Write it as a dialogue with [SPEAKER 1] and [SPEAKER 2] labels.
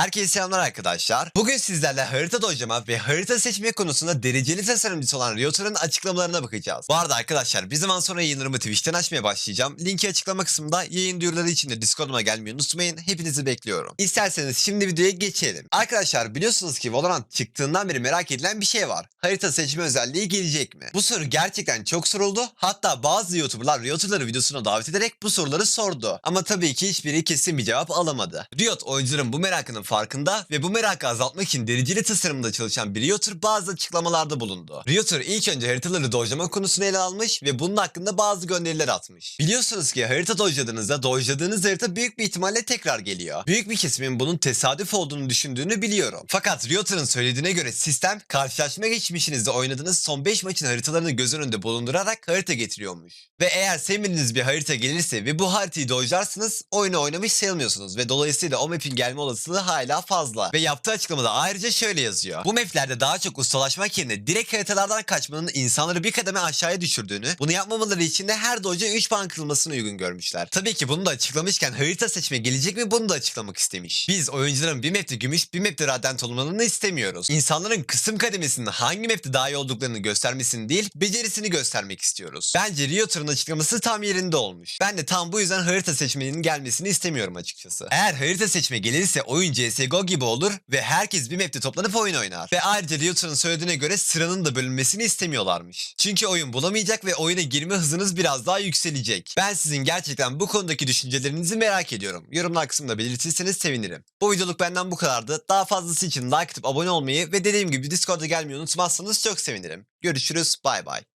[SPEAKER 1] Herkese selamlar arkadaşlar. Bugün sizlerle harita dojlama ve harita seçme konusunda dereceli tasarımcısı olan Realtor'ın açıklamalarına bakacağız. Bu arada arkadaşlar bir zaman sonra yayınlarımı Twitch'ten açmaya başlayacağım. Linki açıklama kısmında yayın duyuruları için de Discord'uma gelmeyi unutmayın. Hepinizi bekliyorum. İsterseniz şimdi videoya geçelim. Arkadaşlar biliyorsunuz ki Valorant çıktığından beri merak edilen bir şey var. Harita seçme özelliği gelecek mi? Bu soru gerçekten çok soruldu. Hatta bazı YouTuber'lar Realtor'ları videosuna davet ederek bu soruları sordu. Ama tabii ki hiçbiri kesin bir cevap alamadı. Riot oyuncuların bu merakının farkında ve bu merakı azaltmak için dereceli tasarımda çalışan bir Realtor bazı açıklamalarda bulundu. Realtor ilk önce haritaları dojlama konusunu ele almış ve bunun hakkında bazı gönderiler atmış. Biliyorsunuz ki harita dojladığınızda dojladığınız harita büyük bir ihtimalle tekrar geliyor. Büyük bir kesimin bunun tesadüf olduğunu düşündüğünü biliyorum. Fakat Realtor'ın söylediğine göre sistem karşılaşma geçmişinizde oynadığınız son 5 maçın haritalarını göz önünde bulundurarak harita getiriyormuş. Ve eğer sevmediğiniz bir harita gelirse ve bu haritayı dojlarsınız oyunu oynamış sayılmıyorsunuz ve dolayısıyla o map'in gelme olasılığı hala fazla. Ve yaptığı açıklamada ayrıca şöyle yazıyor. Bu maplerde daha çok ustalaşmak yerine direkt haritalardan kaçmanın insanları bir kademe aşağıya düşürdüğünü, bunu yapmamaları için de her doja 3 puan kırılmasını uygun görmüşler. Tabii ki bunu da açıklamışken harita seçme gelecek mi bunu da açıklamak istemiş. Biz oyuncuların bir map'te gümüş bir map'te radyant olmalarını istemiyoruz. İnsanların kısım kademesinin hangi map'te daha iyi olduklarını göstermesini değil, becerisini göstermek istiyoruz. Bence Realtor'ın açıklaması tam yerinde olmuş. Ben de tam bu yüzden harita seçmenin gelmesini istemiyorum açıkçası. Eğer harita seçme gelirse oyun CSGO gibi olur ve herkes bir map'te toplanıp oyun oynar. Ve ayrıca Realtor'ın söylediğine göre sıranın da bölünmesini istemiyorlarmış. Çünkü oyun bulamayacak ve oyuna girme hızınız biraz daha yükselecek. Ben sizin gerçekten bu konudaki düşüncelerinizi merak ediyorum. Yorumlar kısmında belirtirseniz sevinirim. Bu videoluk benden bu kadardı. Daha fazlası için like atıp abone olmayı ve dediğim gibi Discord'a gelmeyi unutmazsanız çok sevinirim. Görüşürüz. Bay bay.